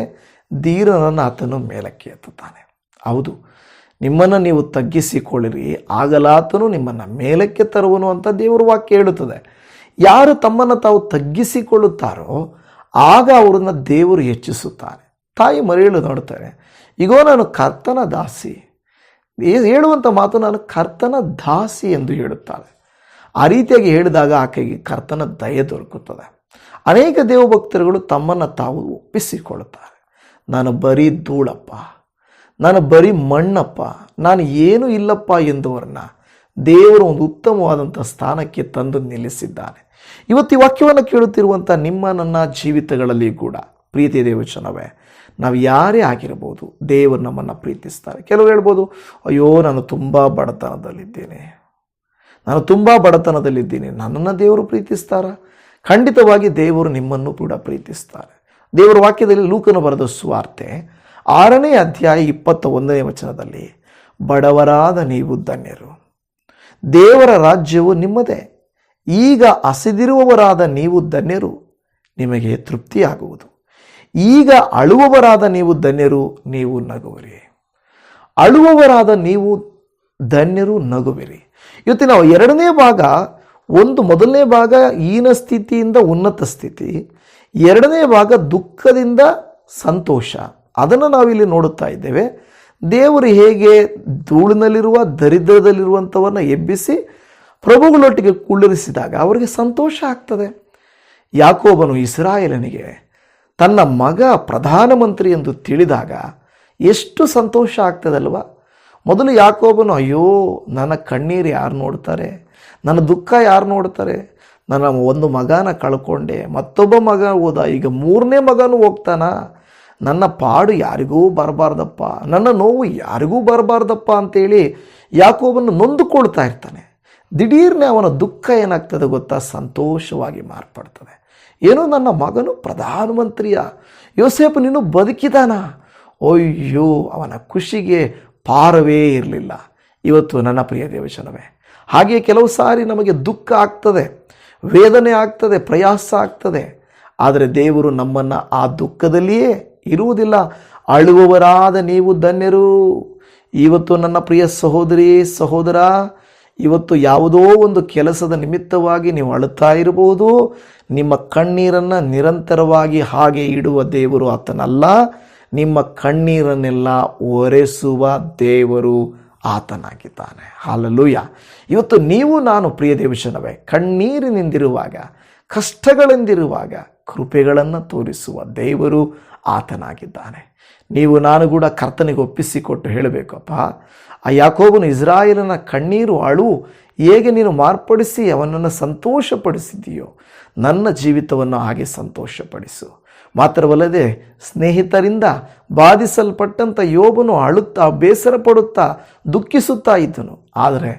[SPEAKER 1] ಧೀರನನ್ನು ಆತನು ಮೇಲಕ್ಕೆ ಎತ್ತುತ್ತಾನೆ. ಹೌದು, ನಿಮ್ಮನ್ನು ನೀವು ತಗ್ಗಿಸಿಕೊಳ್ಳಿರಿ, ಆಗಲಾತನು ನಿಮ್ಮನ್ನು ಮೇಲಕ್ಕೆ ತರುವನು ಅಂತ ದೇವರ ವಾಕ್ಯ ಹೇಳುತ್ತದೆ. ಯಾರು ತಮ್ಮನ್ನು ತಾವು ತಗ್ಗಿಸಿಕೊಳ್ಳುತ್ತಾರೋ, ಆಗ ಅವರನ್ನು ದೇವರು ಹೆಚ್ಚಿಸುತ್ತಾನೆ. ತಾಯಿ ಮರೆಯಲು ನೋಡ್ತಾರೆ ಈಗೋ ನಾನು ಕರ್ತನ ದಾಸಿ ಹೇಳುವಂಥ ಮಾತು ನಾನು ಕರ್ತನ ದಾಸಿ ಎಂದು ಹೇಳುತ್ತಾಳೆ ಆ ರೀತಿಯಾಗಿ ಹೇಳಿದಾಗ ಆಕೆಗೆ ಕರ್ತನ ದಯೆ ದೊರಕುತ್ತದೆ. ಅನೇಕ ದೇವಭಕ್ತರುಗಳು ತಮ್ಮನ್ನು ತಾವು ಒಪ್ಪಿಸಿಕೊಳ್ಳುತ್ತಾರೆ. ನಾನು ಬರೀ ಧೂಳಪ್ಪ, ನಾನು ಬರೀ ಮಣ್ಣಪ್ಪ, ನಾನು ಏನೂ ಇಲ್ಲಪ್ಪ ಎಂದವರನ್ನ ದೇವರು ಒಂದು ಉತ್ತಮವಾದಂಥ ಸ್ಥಾನಕ್ಕೆ ತಂದು ನಿಲ್ಲಿಸಿದ್ದಾನೆ. ಇವತ್ತು ಈ ವಾಕ್ಯವನ್ನು ಕೇಳುತ್ತಿರುವಂಥ ನಿಮ್ಮ ನನ್ನ ಜೀವಿತಗಳಲ್ಲಿ ಕೂಡ ಪ್ರೀತಿ ದೇವಚನವೇ ನಾವು ಯಾರೇ ಆಗಿರ್ಬೋದು ದೇವರು ನಮ್ಮನ್ನು ಪ್ರೀತಿಸ್ತಾರೆ. ಕೆಲವರು ಹೇಳ್ಬೋದು, ಅಯ್ಯೋ, ನಾನು ತುಂಬ ಬಡತನದಲ್ಲಿದ್ದೇನೆ. ನಾನು ತುಂಬ ಬಡತನದಲ್ಲಿದ್ದೀನಿ. ನನ್ನನ್ನು ದೇವರು ಪ್ರೀತಿಸ್ತಾರ? ಖಂಡಿತವಾಗಿ ದೇವರು ನಿಮ್ಮನ್ನು ಕೂಡ ಪ್ರೀತಿಸ್ತಾರೆ. ದೇವರ ವಾಕ್ಯದಲ್ಲಿ ಲೂಕನು ಬರೆದ ಸುವಾರ್ತೆ ಆರನೇ ಅಧ್ಯಾಯ ಇಪ್ಪತ್ತ ಒಂದನೇ ವಚನದಲ್ಲಿ, ಬಡವರಾದ ನೀವು ಧನ್ಯರು. ದೇವರ ರಾಜ್ಯವು ನಿಮ್ಮದೇ. ಈಗ ಹಸಿದಿರುವವರಾದ ನೀವು ಧನ್ಯರು. ನಿಮಗೆ ತೃಪ್ತಿಯಾಗುವುದು. ಈಗ ಅಳುವವರಾದ ನೀವು ಧನ್ಯರು, ನೀವು ನಗುವಿರಿ. ಅಳುವವರಾದ ನೀವು ಧನ್ಯರು, ನಗುವಿರಿ. ಇವತ್ತಿನ ಎರಡನೇ ಭಾಗ, ಒಂದು ಮೊದಲನೇ ಭಾಗ ಈನ ಸ್ಥಿತಿಯಿಂದ ಉನ್ನತ ಸ್ಥಿತಿ, ಎರಡನೇ ಭಾಗ ದುಃಖದಿಂದ ಸಂತೋಷ. ಅದನ್ನು ನಾವಿಲ್ಲಿ ನೋಡುತ್ತಾ ಇದ್ದೇವೆ. ದೇವರು ಹೇಗೆ ಧೂಳಿನಲ್ಲಿರುವ ದರಿದ್ರದಲ್ಲಿರುವಂಥವನ್ನು ಎಬ್ಬಿಸಿ ಪ್ರಭುಗಳೊಟ್ಟಿಗೆ ಕುಳ್ಳಿರಿಸಿದಾಗ ಅವರಿಗೆ ಸಂತೋಷ ಆಗ್ತದೆ. ಯಾಕೋಬನು ಇಸ್ರಾಯೇಲನಿಗೆ ತನ್ನ ಮಗ ಪ್ರಧಾನಮಂತ್ರಿ ಎಂದು ತಿಳಿದಾಗ ಎಷ್ಟು ಸಂತೋಷ ಆಗ್ತದಲ್ವ? ಮೊದಲು ಯಾಕೋಬನು, ಅಯ್ಯೋ, ನನ್ನ ಕಣ್ಣೀರು ಯಾರು ನೋಡ್ತಾರೆ? ನನ್ನ ದುಃಖ ಯಾರು ನೋಡ್ತಾರೆ? ನನ್ನ ಒಂದು ಮಗನ ಕಳ್ಕೊಂಡೆ, ಮತ್ತೊಬ್ಬ ಮಗ ಹೋದ, ಈಗ ಮೂರನೇ ಮಗನೂ ಹೋಗ್ತಾನ? ನನ್ನ ಪಾಡು ಯಾರಿಗೂ ಬರಬಾರ್ದಪ್ಪ, ನನ್ನ ನೋವು ಯಾರಿಗೂ ಬರಬಾರ್ದಪ್ಪ ಅಂತೇಳಿ ಯಾಕೋಬನ್ನು ನೊಂದುಕೊಳ್ತಾ ಇರ್ತಾನೆ. ದಿಢೀರ್ನೆ ಅವನ ದುಃಖ ಏನಾಗ್ತದೆ ಗೊತ್ತಾ? ಸಂತೋಷವಾಗಿ ಮಾರ್ಪಡ್ತದೆ. ಏನೋ ನನ್ನ ಮಗನು ಪ್ರಧಾನಮಂತ್ರಿಯ. ಯೋಸೇಫ್, ನೀನು ಬದುಕಿದಾನ? ಅಯ್ಯೋ, ಅವನ ಖುಷಿಗೆ ಪಾರವೇ ಇರಲಿಲ್ಲ. ಇವತ್ತು ನನ್ನ ಪ್ರಿಯ ದೇವಶನವೇ ಹಾಗೆ ಕೆಲವು ಸಾರಿ ನಮಗೆ ದುಃಖ ಆಗ್ತದೆ, ವೇದನೆ ಆಗ್ತದೆ, ಪ್ರಯಾಸ ಆಗ್ತದೆ. ಆದರೆ ದೇವರು ನಮ್ಮನ್ನು ಆ ದುಃಖದಲ್ಲಿಯೇ ಇರುವುದಿಲ್ಲ. ಅಳುವವರಾದ ನೀವು ಧನ್ಯರು. ಇವತ್ತು ನನ್ನ ಪ್ರಿಯ ಸಹೋದರಿ, ಸಹೋದರ, ಇವತ್ತು ಯಾವುದೋ ಒಂದು ಕೆಲಸದ ನಿಮಿತ್ತವಾಗಿ ನೀವು ಅಳುತ್ತಾ ಇರಬಹುದು. ನಿಮ್ಮ ಕಣ್ಣೀರನ್ನು ನಿರಂತರವಾಗಿ ಹಾಗೆ ಇಡುವ ದೇವರು ಆತನಲ್ಲ, ನಿಮ್ಮ ಕಣ್ಣೀರನ್ನೆಲ್ಲ ಒರೆಸುವ ದೇವರು ಆತನಾಗಿದ್ದಾನೆ. ಹಾಲಲೂಯ. ಇವತ್ತು ನೀವು ನಾನು ಪ್ರಿಯ ದೇವಶನವೇ ಕಣ್ಣೀರಿನಿಂದಿರುವಾಗ, ಕಷ್ಟಗಳೆಂದಿರುವಾಗ ಕೃಪೆಗಳನ್ನು ತೋರಿಸುವ ದೇವರು ಆತನಾಗಿದ್ದಾನೆ. ನೀವು ನಾನು ಕೂಡ ಕರ್ತನಿಗೆ ಒಪ್ಪಿಸಿಕೊಟ್ಟು ಹೇಳಬೇಕಪ್ಪ, ಆ ಯಾಕೋಬನು ಇಸ್ರಾಯೇಲನ ಕಣ್ಣೀರು ಅಳು ಹೇಗೆ ನೀನು ಮಾರ್ಪಡಿಸಿ ಅವನನ್ನು ಸಂತೋಷಪಡಿಸಿದೆಯೋ ನನ್ನ ಜೀವಿತವನ್ನು ಹಾಗೆ ಸಂತೋಷಪಡಿಸು. ಮಾತ್ರವಲ್ಲದೆ ಸ್ನೇಹಿತರಿಂದ ಬಾಧಿಸಲ್ಪಟ್ಟಂಥ ಯೋಬನು ಅಳುತ್ತಾ ಬೇಸರ ಪಡುತ್ತಾ ದುಃಖಿಸುತ್ತಾ ಇದ್ದನು. ಆದರೆ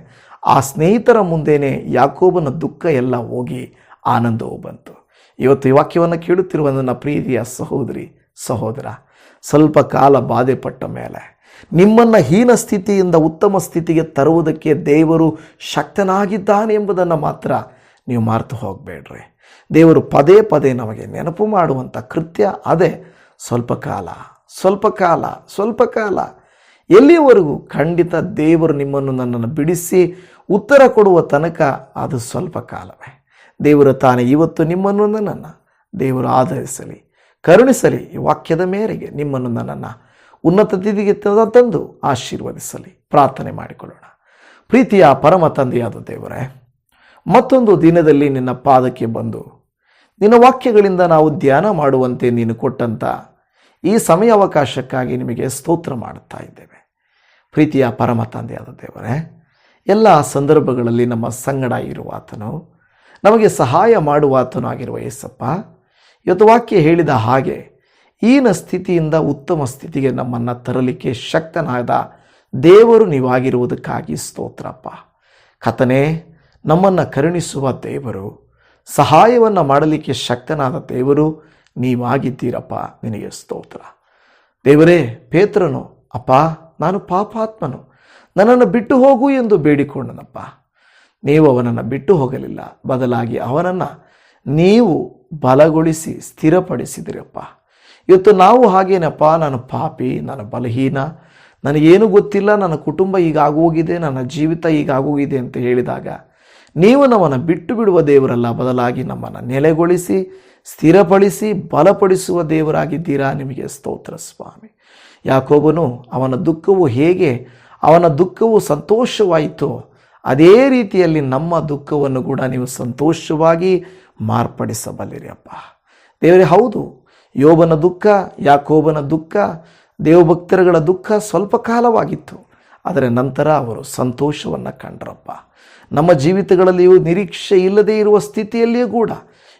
[SPEAKER 1] ಆ ಸ್ನೇಹಿತರ ಮುಂದೇನೆ ಯಾಕೋಬನ ದುಃಖ ಎಲ್ಲ ಹೋಗಿ ಆನಂದವು ಬಂತು. ಇವತ್ತು ಈ ವಾಕ್ಯವನ್ನು ಕೇಳುತ್ತಿರುವ ನನ್ನ ಪ್ರೀತಿಯ ಸಹೋದರಿ, ಸಹೋದರ, ಸ್ವಲ್ಪ ಕಾಲ ಬಾಧೆ ಪಟ್ಟ ಮೇಲೆ ನಿಮ್ಮನ್ನು ಹೀನ ಸ್ಥಿತಿಯಿಂದ ಉತ್ತಮ ಸ್ಥಿತಿಗೆ ತರುವುದಕ್ಕೆ ದೇವರು ಶಕ್ತನಾಗಿದ್ದಾನೆ ಎಂಬುದನ್ನು ಮಾತ್ರ ನೀವು ಮಾರ್ತು ಹೋಗಬೇಡ್ರಿ. ದೇವರು ಪದೇ ಪದೇ ನಮಗೆ ನೆನಪು ಮಾಡುವಂಥ ಕೃತ್ಯ ಅದೇ. ಸ್ವಲ್ಪ ಕಾಲ ಸ್ವಲ್ಪ ಕಾಲ ಸ್ವಲ್ಪ ಕಾಲ. ಎಲ್ಲಿಯವರೆಗೂ ಖಂಡಿತ ದೇವರು ನಿಮ್ಮನ್ನು ನನ್ನನ್ನು ಬಿಡಿಸಿ ಉತ್ತರ ಕೊಡುವ ತನಕ ಅದು ಸ್ವಲ್ಪ ಕಾಲವೇ. ದೇವರು ತಾನೆ ಇವತ್ತು ನಿಮ್ಮನ್ನು ನನ್ನನ್ನು ದೇವರು ಆಧರಿಸಲಿ, ಕರುಣಿಸಲಿ ಈ ವಾಕ್ಯದ ಮೇರೆಗೆ ನಿಮ್ಮನ್ನು ನನ್ನನ್ನು ಉನ್ನತ ತಿಥಿಗೆ ತಂದು ಆಶೀರ್ವದಿಸಲಿ. ಪ್ರಾರ್ಥನೆ ಮಾಡಿಕೊಳ್ಳೋಣ. ಪ್ರೀತಿಯ ಪರಮ ತಂದೆಯಾದ ದೇವರೇ, ಮತ್ತೊಂದು ದಿನದಲ್ಲಿ ನಿನ್ನ ಪಾದಕ್ಕೆ ಬಂದು ನಿನ್ನ ವಾಕ್ಯಗಳಿಂದ ನಾವು ಧ್ಯಾನ ಮಾಡುವಂತೆ ನೀನು ಕೊಟ್ಟಂಥ ಈ ಸಮಯ ಅವಕಾಶಕ್ಕಾಗಿ ನಿಮಗೆ ಸ್ತೋತ್ರ ಮಾಡುತ್ತಾ ಇದ್ದೇವೆ. ಪ್ರೀತಿಯ ಪರಮ ತಂದೆಯಾದ ದೇವರೇ, ಎಲ್ಲ ಸಂದರ್ಭಗಳಲ್ಲಿ ನಮ್ಮ ಸಂಗಡ ಇರುವ ಆತನು ನಮಗೆ ಸಹಾಯ ಮಾಡುವ ಆತನು ಆಗಿರುವ ಯೇಸಪ್ಪ ಇವತ್ತು ವಾಕ್ಯ ಹೇಳಿದ ಹಾಗೆ ಈನ ಸ್ಥಿತಿಯಿಂದ ಉತ್ತಮ ಸ್ಥಿತಿಗೆ ನಮ್ಮನ್ನು ತರಲಿಕ್ಕೆ ಶಕ್ತನಾದ ದೇವರು ನೀವಾಗಿರುವುದಕ್ಕಾಗಿ ಸ್ತೋತ್ರಪ್ಪ. ಕಥನೆ ನಮ್ಮನ್ನು ಕರುಣಿಸುವ ದೇವರು, ಸಹಾಯವನ್ನು ಮಾಡಲಿಕ್ಕೆ ಶಕ್ತನಾದ ದೇವರು ನೀವಾಗಿದ್ದೀರಪ್ಪ. ನಿನಗೆ ಸ್ತೋತ್ರ. ದೇವರೇ, ಪೇತ್ರನು, ಅಪ್ಪ, ನಾನು ಪಾಪಾತ್ಮನು. ನನ್ನನ್ನು ಬಿಟ್ಟು ಹೋಗು ಎಂದು ಬೇಡಿಕೊಂಡನಪ್ಪ. ನೀವು ಅವನನ್ನು ಬಿಟ್ಟು ಹೋಗಲಿಲ್ಲ. ಬದಲಾಗಿ ಅವನನ್ನು ನೀವು ಬಲಗೊಳಿಸಿ ಸ್ಥಿರಪಡಿಸಿದಿರಪ್ಪ. ಇವತ್ತು ನಾವು ಹಾಗೇನಪ್ಪ? ನಾನು ಪಾಪಿ, ನಾನು ಬಲಹೀನ, ನನಗೇನು ಗೊತ್ತಿಲ್ಲ, ನನ್ನ ಕುಟುಂಬ ಈಗ ಆಗೋಗಿದೆ ನನ್ನ ಜೀವಿತ ಈಗ ಆಗೋಗಿದೆ ಅಂತ ಹೇಳಿದಾಗ ನೀವು ನಮ್ಮನ್ನು ಬಿಟ್ಟು ಬಿಡುವ ದೇವರಲ್ಲ, ಬದಲಾಗಿ ನಮ್ಮನ್ನು ನೆಲೆಗೊಳಿಸಿ, ಸ್ಥಿರಪಡಿಸಿ, ಬಲಪಡಿಸುವ ದೇವರಾಗಿದ್ದೀರಾ? ನಿಮಗೆ ಸ್ತೋತ್ರ ಸ್ವಾಮಿ. ಯಾಕೋಬನು ಅವನ ದುಃಖವು ಹೇಗೆ, ಅವನ ದುಃಖವು ಸಂತೋಷವಾಯಿತು, ಅದೇ ರೀತಿಯಲ್ಲಿ ನಮ್ಮ ದುಃಖವನ್ನು ಕೂಡ ನೀವು ಸಂತೋಷವಾಗಿ ಮಾರ್ಪಡಿಸಬಲ್ಲಿರಿ ಅಪ್ಪ. ದೇವರೇ, ಹೌದು ಯೋಬನ ದುಃಖ, ಯಾಕೋಬನ ದುಃಖ, ದೇವಭಕ್ತರುಗಳ ದುಃಖ ಸ್ವಲ್ಪ ಕಾಲವಾಗಿತ್ತು. ಆದರೆ ನಂತರ ಅವರು ಸಂತೋಷವನ್ನು ಕಂಡ್ರಪ್ಪ. ನಮ್ಮ ಜೀವಿತಗಳಲ್ಲಿಯೂ ನಿರೀಕ್ಷೆ ಇಲ್ಲದೇ ಇರುವ ಸ್ಥಿತಿಯಲ್ಲಿಯೂ ಕೂಡ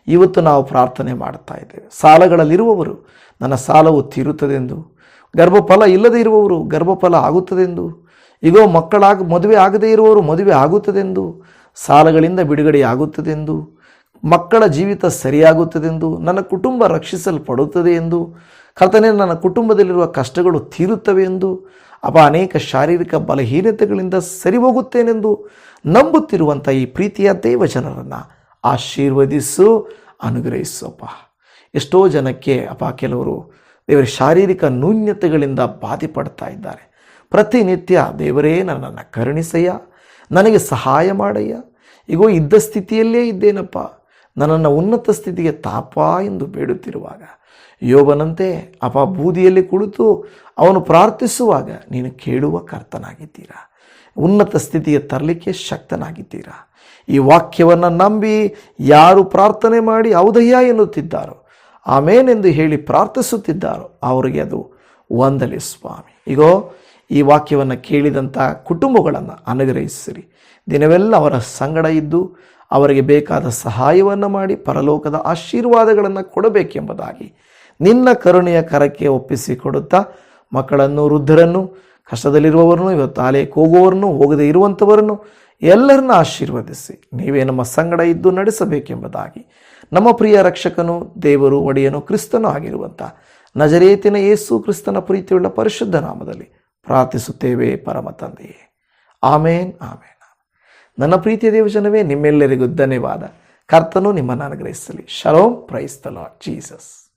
[SPEAKER 1] ಇವತ್ತು ನಾವು ಪ್ರಾರ್ಥನೆ ಮಾಡ್ತಾ ಇದ್ದೇವೆ. ಸಾಲಗಳಲ್ಲಿರುವವರು, ನನ್ನ ಸಾಲವು ತೀರುತ್ತದೆಂದು, ಗರ್ಭಫಲ ಇಲ್ಲದೇ ಇರುವವರು ಗರ್ಭಫಲ ಆಗುತ್ತದೆಂದು ಈಗೋ ಮಕ್ಕಳಾಗ ಮದುವೆ ಆಗದೇ ಇರುವವರು ಮದುವೆ ಆಗುತ್ತದೆಂದು, ಸಾಲಗಳಿಂದ ಬಿಡುಗಡೆ ಆಗುತ್ತದೆಂದು ಮಕ್ಕಳ ಜೀವಿತ ಸರಿಯಾಗುತ್ತದೆಂದು, ನನ್ನ ಕುಟುಂಬ ರಕ್ಷಿಸಲ್ಪಡುತ್ತದೆ ಎಂದು, ಕರ್ತನೆ ನನ್ನ ಕುಟುಂಬದಲ್ಲಿರುವ ಕಷ್ಟಗಳು ತೀರುತ್ತವೆ ಎಂದು, ಅಪ ಅನೇಕ ಶಾರೀರಿಕ ಬಲಹೀನತೆಗಳಿಂದ ಸರಿ ಹೋಗುತ್ತೇನೆಂದು ನಂಬುತ್ತಿರುವಂಥ ಈ ಪ್ರೀತಿಯ ದೇವಜನರನ್ನು ಆಶೀರ್ವದಿಸು ಅನುಗ್ರಹಿಸಪ್ಪ ಎಷ್ಟೋ ಜನಕ್ಕೆ ಅಪ ಕೆಲವರು ದೇವರ ಶಾರೀರಿಕ ನ್ಯೂನ್ಯತೆಗಳಿಂದ ಬಾಧೆ ಪಡ್ತಾ ಇದ್ದಾರೆ. ಪ್ರತಿನಿತ್ಯ ದೇವರೇ ನನ್ನನ್ನು ಕರುಣಿಸಯ್ಯ, ನನಗೆ ಸಹಾಯ ಮಾಡಯ್ಯ. ಈಗೋ ಇದ್ದ ಸ್ಥಿತಿಯಲ್ಲೇ ಇದ್ದೇನಪ್ಪ. ನನ್ನನ್ನು ಉನ್ನತ ಸ್ಥಿತಿಗೆ ತಾಪ ಎಂದು ಬೇಡುತ್ತಿರುವಾಗ ಯೋಬನಂತೆ ಅಪ ಬೂದಿಯಲ್ಲಿ ಕುಳಿತು ಅವನು ಪ್ರಾರ್ಥಿಸುವಾಗ ನೀನು ಕೇಳುವ ಕರ್ತನಾಗಿದ್ದೀರಾ? ಉನ್ನತ ಸ್ಥಿತಿಗೆ ತರಲಿಕ್ಕೆ ಶಕ್ತನಾಗಿದ್ದೀರಾ? ಈ ವಾಕ್ಯವನ್ನು ನಂಬಿ ಯಾರು ಪ್ರಾರ್ಥನೆ ಮಾಡಿ ಔದಯ್ಯ ಎನ್ನುತ್ತಿದ್ದಾರೋ ಆಮೇನೆಂದು ಹೇಳಿ ಪ್ರಾರ್ಥಿಸುತ್ತಿದ್ದಾರೋ, ಅವರಿಗೆ ಅದು ವಂದಲಿ ಸ್ವಾಮಿ. ಈಗೋ ಈ ವಾಕ್ಯವನ್ನು ಕೇಳಿದಂಥ ಕುಟುಂಬಗಳನ್ನು ಅನುಗ್ರಹಿಸಿರಿ. ದಿನವೆಲ್ಲ ಅವರ ಸಂಗಡ ಇದ್ದು ಅವರಿಗೆ ಬೇಕಾದ ಸಹಾಯವನ್ನು ಮಾಡಿ ಪರಲೋಕದ ಆಶೀರ್ವಾದಗಳನ್ನು ಕೊಡಬೇಕೆಂಬುದಾಗಿ ನಿನ್ನ ಕರುಣೆಯ ಕರಕ್ಕೆ ಒಪ್ಪಿಸಿ ಕೊಡುತ್ತಾ ಮಕ್ಕಳನ್ನು, ವೃದ್ಧರನ್ನು, ಕಷ್ಟದಲ್ಲಿರುವವರನ್ನು, ಇವತ್ತು ಆಲಯಕ್ಕೆ ಹೋಗುವವರನ್ನು, ಹೋಗದೇ ಇರುವಂಥವರನ್ನು ಎಲ್ಲರನ್ನ ಆಶೀರ್ವದಿಸಿ. ನೀವೇ ನಮ್ಮ ಸಂಗಡ ಇದ್ದು ನಡೆಸಬೇಕೆಂಬುದಾಗಿ ನಮ್ಮ ಪ್ರಿಯ ರಕ್ಷಕನು, ದೇವರು, ಒಡೆಯನು, ಕ್ರಿಸ್ತನೂ ಆಗಿರುವಂಥ ನಜರೇತಿನ ಯೇಸು ಕ್ರಿಸ್ತನ ಪ್ರೀತಿಯುಳ್ಳ ಪರಿಶುದ್ಧ ನಾಮದಲ್ಲಿ ಪ್ರಾರ್ಥಿಸುತ್ತೇವೆ ಪರಮ ಆಮೇನ್ ಆಮೇನ್ ನನ್ನ ಪ್ರೀತಿಯ ದೇವಜನವೇ, ನಿಮ್ಮೆಲ್ಲರಿಗೂ ಧನ್ಯವಾದ. ಕರ್ತನು ನಿಮ್ಮನ್ನು ಅನುಗ್ರಹಿಸಲಿ. The Lord Jesus.